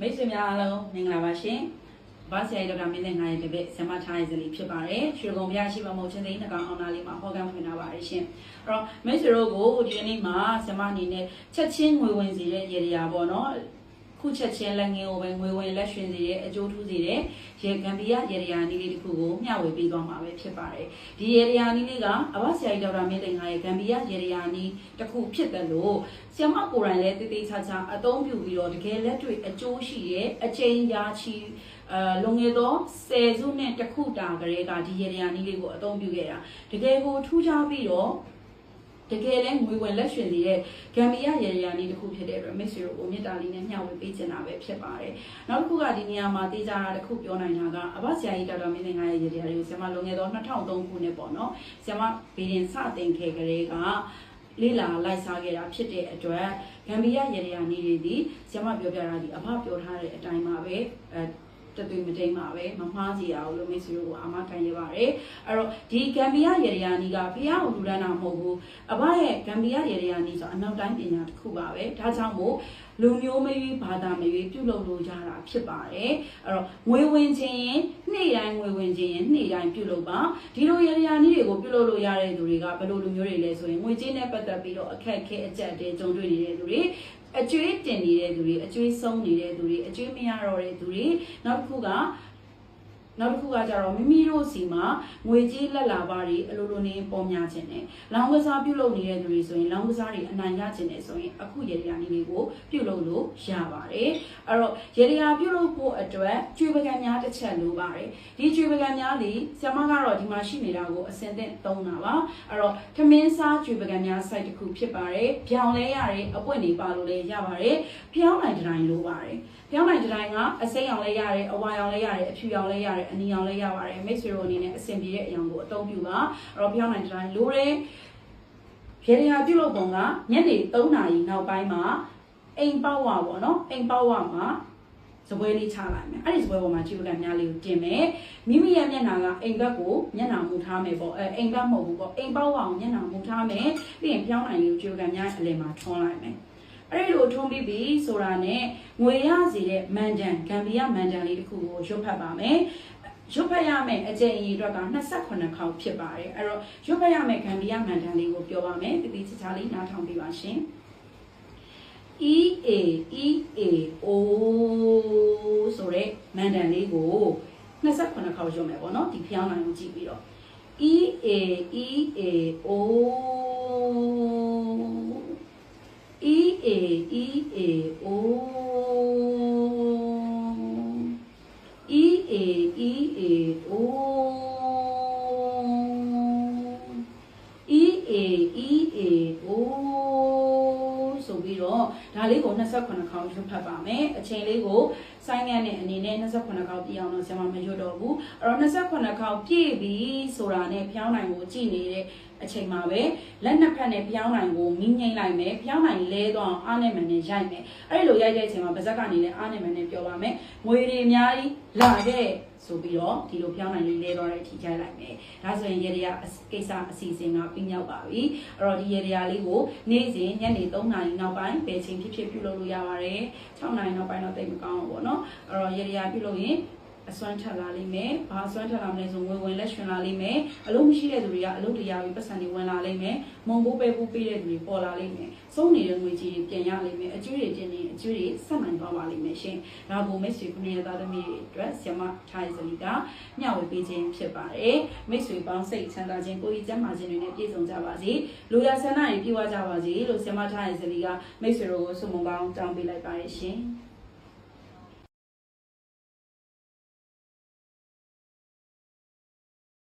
မိတ်ဆွေများအားလုံးမင်္ဂလာပါရှင်။ဘာဆရာကြီးဒေါက်တာမင်းသိန်းငါရဲ့တပည့်ဆရာမထားရဲ့ဇလီဖြစ်ပါတယ်။ရွှေကုံပြရှိပါမုတ်ချင်းသိန်းနှကောင်အောင်နာလေးမှာဟောကမ်းဖွင့်ထားပါတယ်ရှင်။အဲ့တော့မိတ်ဆွေတို့ကိုဒီနေ့မှာဆရာမအနေနဲ့ချက်ချင်းငွေဝင်စီတဲ့ရေဒီယာပေါ့နော်။ ခုချက်ချင်းလက်ငင်းကိုပဲငွေဝင်လက်ရှင်စီတဲ့အကျိုးထူးစီတဲ့ရေဂမ်ဘီယာရေဒီယာနီးလေးတစ်ခုကိုမျှဝေပေးသွားမှာပဲဖြစ်ပါတယ်။ဒီရေဒီယာနီးလေးကအဘဆရာကြီးဒေါက်တာမင်းသိန်းငါရဲ့ဂမ်ဘီယာရေဒီယာနီးတစ်ခုဖြစ်တယ်လို့ဆရာမကိုယ်တိုင်လည်းတည်တည်ချာချာအသုံးပြုပြီးတော့တကယ်လက်တွေ့အကျိုးရှိရဲ့အချိန်ရာချီအဲလုံငယ်သောဆယ်စုနှစ်တစ်ခုတာကလေးကဒီရေဒီယာနီးလေးကိုအသုံးပြုခဲ့တာတကယ်ကိုထူးခြားပြီးတော့ တကယ်လဲငွေဝင်လက်ရှင်နေတဲ့ဂမ်ဘီယာရေဒီယာနီးတစ်ခုဖြစ်တဲ့အတွက်မစ်ဆွေတို့ကိုမေတ္တာလေးနဲ့မျှဝေပေးချင်တာပဲဖြစ်ပါတယ်။နောက်တစ်ခုကဒီနေရာမှာတေးကြတာတစ်ခုပြောနိုင်တာကအဘဆရာကြီးတော်တော်မင်းငါရဲ့ရေဒီယာလေးကိုဆရာမလုံငယ်သော2003ခုနှစ်ပေါ့နော်။ဆရာမဗီဒင်စတင်ခဲ့ကလေးကလေးလာလိုက်စားခဲ့တာဖြစ်တဲ့အတွက်ဂမ်ဘီယာရေဒီယာနီးတွေဒီဆရာမပြောပြတာဒီအဘပြောထားတဲ့အတိုင်းပါပဲအဲ တသွေးမတိမ်ပါပဲမမှားစီရအောင်လို့မိတ်ဆွေတို့ကအာမခံရပါတယ်အဲ့တော့ဒီဂမ်ဘီယာရေဒီယာနီကဖះကိုလူဒန်းတာမဟုတ်ဘူးအဘရဲ့ဂမ်ဘီယာရေဒီယာနီဆိုအနောက်တိုင်းပညာတစ်ခုပါပဲဒါကြောင့်မို့လူမျိုးမရွေးဘာသာမရွေးပြုလုပ်လို့ရတာဖြစ်ပါတယ်အဲ့တော့ငွေဝင်ခြင်းရင်နေ့တိုင်းငွေဝင်ခြင်းရင်နေ့တိုင်းပြုလုပ်ပါဒီလိုရေဒီယာနီတွေကိုပြုလုပ်လို့ရတဲ့သူတွေကဘယ်လိုလူမျိုးတွေလဲဆိုရင်ငွေကြေးနဲ့ပတ်သက်ပြီးတော့အခက်အခဲအကျက်တဲကြုံတွေ့နေတဲ့သူတွေ အကျွေးတင်နေတဲ့သူတွေအကျွေးဆုံးနေတဲ့သူတွေအကျွေးမရတော့တဲ့သူတွေနောက်တစ်ခုက နောက်တစ်ခုကကြတော့မိမိတို့စီမှာငွေကြေးလက်လာပါတွေအလိုလိုနေပေါ်များခြင်းနဲ့လောင်းကစားပြုလုပ်နေတဲ့သူတွေဆိုရင်လောင်းကစားတွေအနိုင်ရခြင်းနဲ့ဆိုရင်အခုရေဒီယာနေလေးကိုပြုလုပ်လို့ရပါတယ်အဲ့တော့ရေဒီယာပြုလုပ်ဖို့အတွက်ကျွေးပကံများတစ်ချက်လိုပါတယ်ဒီကျွေးပကံများလေးဆ iam ကတော့ဒီမှာရှိနေတာကိုအစင်သင့်သုံးတာပါအဲ့တော့ထမင်းစားကျွေးပကံများ site တစ်ခုဖြစ်ပါတယ်ဗျောင်လဲရတယ်အပွင့်နေပါလို့လည်းရပါတယ်ဖျောင်းနိုင်တိုင်းလိုပါတယ် ဖျောင်းနိုင်တိုင်းကအစိမ်းအောင်လဲရတယ်အဝါရောင်လဲရတယ်အဖြူရောင်လဲရတယ်အနီရောင်လဲရပါတယ်မိတ်ဆွေတို့အနေနဲ့အဆင်ပြေတဲ့အရာကိုအသုံးပြုပါအဲ့တော့ဖျောင်းနိုင်တိုင်းလိုတယ်ရေဒီယာပြုလုပ်ပုံကညနေ3နာရီနောက်ပိုင်းမှာအိမ်ပေါဝါပေါ့နော်အိမ်ပေါဝါမှာစပွဲလေးချလိုက်မယ်အဲ့ဒီစပွဲပေါ်မှာကြည့်လို့လည်းများလေးကိုတင်မယ်မိမိရဲ့မျက်နှာကအိမ်ဘက်ကိုမျက်နှာမူထားမယ်ပေါ့အဲအိမ်ဘက်မဟုတ်ဘူးပေါ့အိမ်ပေါဝါကိုမျက်နှာမူထားမယ်ပြီးရင်ဖျောင်းနိုင်လေးကိုကြည့်လို့လည်းများအလယ်မှာထွန်းလိုက်မယ် အဲ့ဒီလိုထုံးပြီးပြီဆိုတာနဲ့ငွေရစီတဲ့မန်ဒန်ဂမ်ဘီယာမန်ဒန်လေးတစ်ခုကိုရွတ်ဖတ်ပါမယ်ရွတ်ဖတ်ရမယ်အကျင့်အရေးအတွက်က28ခေါက်ဖြစ်ပါတယ်အဲ့တော့ရွတ်ဖတ်ရမယ်ဂမ်ဘီယာမန်ဒန်လေးကိုပြောပါမယ်တတိချချလေးနားထောင်ပြပါရှင် E A E A O ဆိုတဲ့မန်ဒန်လေးကို28ခေါက်ရွတ်မယ်ပေါ့နော်ဒီဖျောင်းနိုင်ကိုကြည့်ပြီးတော့ E A E A O E A E A O E A E A O E A E A O ဆိုပြီးတော့ ဒါလေးကို28ခေါက်ရွတ်ဖတ်ပါမယ်အချိန်လေးကိုဆိုင်းငံ့တဲ့အနေနဲ့28ခေါက်ပြည့်အောင်တော့ကျွန်မမရွတ်တော့ဘူးအဲ့တော့28ခေါက်ပြည့်ပြီဆိုတာနဲ့ဖျောင်းနိုင်ကိုကြည့်နေတဲ့အချိန်မှာပဲလက်နှစ်ဖက်နဲ့ဖျောင်းနိုင်ကိုမိငိမ့်လိုက်မယ်ဖျောင်းနိုင်လဲတော့အားနဲ့မနဲ့ရိုက်မယ်အဲ့လိုရိုက်တဲ့အချိန်မှာပါဇက်ကနေလည်းအားနဲ့မနဲ့ပြောပါမယ်ငွေတွေအများကြီး လာခဲ့ဆိုပြီးတော့ဒီလိုဖျောင်းနိုင်လေးလဲတော့တဲ့အထိရိုက်လိုက်မယ်ဒါဆိုရင်ရေဒီယာကိစ္စအစီအစဉ်ကပြီးမြောက်ပါပြီအဲ့တော့ဒီရေဒီယာလေးကိုနေ့စဉ်ညနေ3နာရီနောက်ပိုင်းပဲချိန်ဖြစ်ဖြစ်ပြုလုပ်လို့ရပါတယ်6နာရီနောက်ပိုင်းတော့တိတ်မကောင်းဘူးပေါ့နော်အဲ့တော့ရေဒီယာပြုလုပ်ရင် အစွမ်းထက်လာလိမ့်မယ်။ဘာအစွမ်းထက်လာမလဲဆိုငွေဝင်လက်ရှင်လာလိမ့်မယ်။အလုပ်မရှိတဲ့သူတွေကအလုပ်တရားပြီးပတ်စံတွေဝင်လာလိမ့်မယ်။မုံဘိုးပဲဘိုးပေးတဲ့သူတွေပေါ်လာလိမ့်မယ်။စုံနေတဲ့ငွေကြီးတွေပြန်ရလိမ့်မယ်။အကျွေးတွေကျင်းနေအကျွေးတွေဆက်နိုင်သွားပါလိမ့်မယ်ရှင်။ဒါဘုံမိတ်ဆွေခုနှစ်သားသမီးတွေအတွက်ဆီယမထားရစလီကမျှဝေပေးခြင်းဖြစ်ပါတယ်။မိတ်ဆွေပေါင်းစိတ်ချမ်းသာခြင်းကိုယ်ကြီးကျန်းမာခြင်းတွေနဲ့ပြည့်စုံကြပါစေ။လူရဆန္ဒတွေပြည့်ဝကြပါစေလို့ဆီယမထားရစလီကမိတ်ဆွေတို့ကိုဆုမွန်ကောင်းတောင်းပေးလိုက်ပါရရှင်။